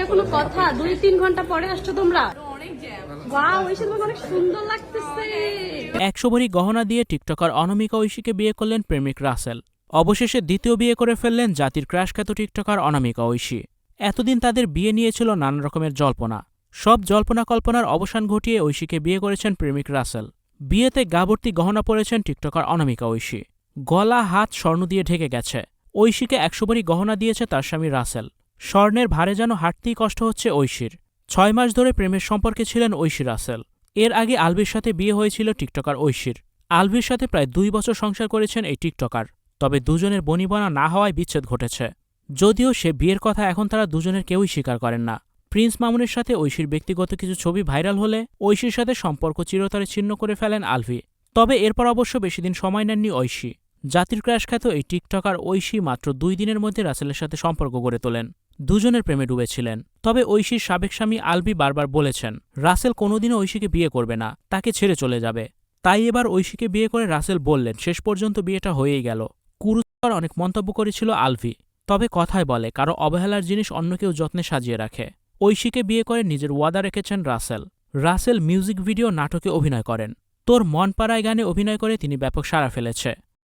এটা কোনো কথা। দুই, তিন ঘণ্টা পরে আসছো তোমরা। একশো ভরি গহনা দিয়ে টিকটকার অনামিকা ঐশীকে বিয়ে করলেন প্রেমিক রাসেল। অবশেষে দ্বিতীয় বিয়ে করে ফেললেন জাতির ক্রাশখ্যাত টিকটকার অনামিকা ঐশী। এতদিন তাদের বিয়ে নিয়েছিল নানা রকমের জল্পনা। সব জল্পনা কল্পনার অবসান ঘটিয়ে ঐশীকে বিয়ে করেছেন প্রেমিক রাসেল। বিয়েতে গাবর্তি গহনা পরেছেন টিকটকার অনামিকা ঐশী। গলা, হাত স্বর্ণ দিয়ে ঢেকে গেছে। ঐশীকে একশো ভরি গহনা দিয়েছে তার স্বামী রাসেল। স্বর্ণের ভারে যেন হাঁটতেই কষ্ট হচ্ছে ঐশীর। ছয় মাস ধরে প্রেমের সম্পর্কে ছিলেন ঐশী রাসেল। এর আগে আলভির সাথে বিয়ে হয়েছিল টিকটকার ঐশীর। আলভির সাথে প্রায় দুই বছর সংসার করেছেন এই টিকটকার। তবে দুজনের বনিবনা না হওয়ায় বিচ্ছেদ ঘটেছে। যদিও সে বিয়ের কথা এখন তারা দুজনের কেউই স্বীকার করেন না। প্রিন্স মামুনের সাথে ঐশীর ব্যক্তিগত কিছু ছবি ভাইরাল হলে ঐশীর সাথে সম্পর্ক চিরতরে ছিন্ন করে ফেলেন আলভি। তবে এরপর অবশ্য বেশিদিন সময় নেননি ঐশী। জাতির ক্রাশ খ্যাত এই টিকটকার ঐশী মাত্র দুই দিনের মধ্যে রাসেলের সাথে সম্পর্ক গড়ে তোলেন। দুজনের প্রেমে ডুবেছিলেন। তবে ঐশীর সাবেক স্বামী আলবি বারবার বলেছেন, রাসেল কোনোদিনও ঐশীকে বিয়ে করবে না, তাকে ছেড়ে চলে যাবে। তাই এবার ঐশীকে বিয়ে করে রাসেল বললেন, শেষ পর্যন্ত বিয়েটা হয়েই গেল। কুরুত্বর অনেক মন্তব্য করেছিল আলভি। তবে কথায় বলে, কারও অবহেলার জিনিস অন্য কেউ যত্নে সাজিয়ে রাখে। ঐশীকে বিয়ে করে নিজের ওয়াদা রেখেছেন রাসেল। রাসেল মিউজিক ভিডিও নাটকে অভিনয় করেন। তোর মন পাড়ায় গানে অভিনয় করে তিনি ব্যাপক সাড়া ফেলেছে।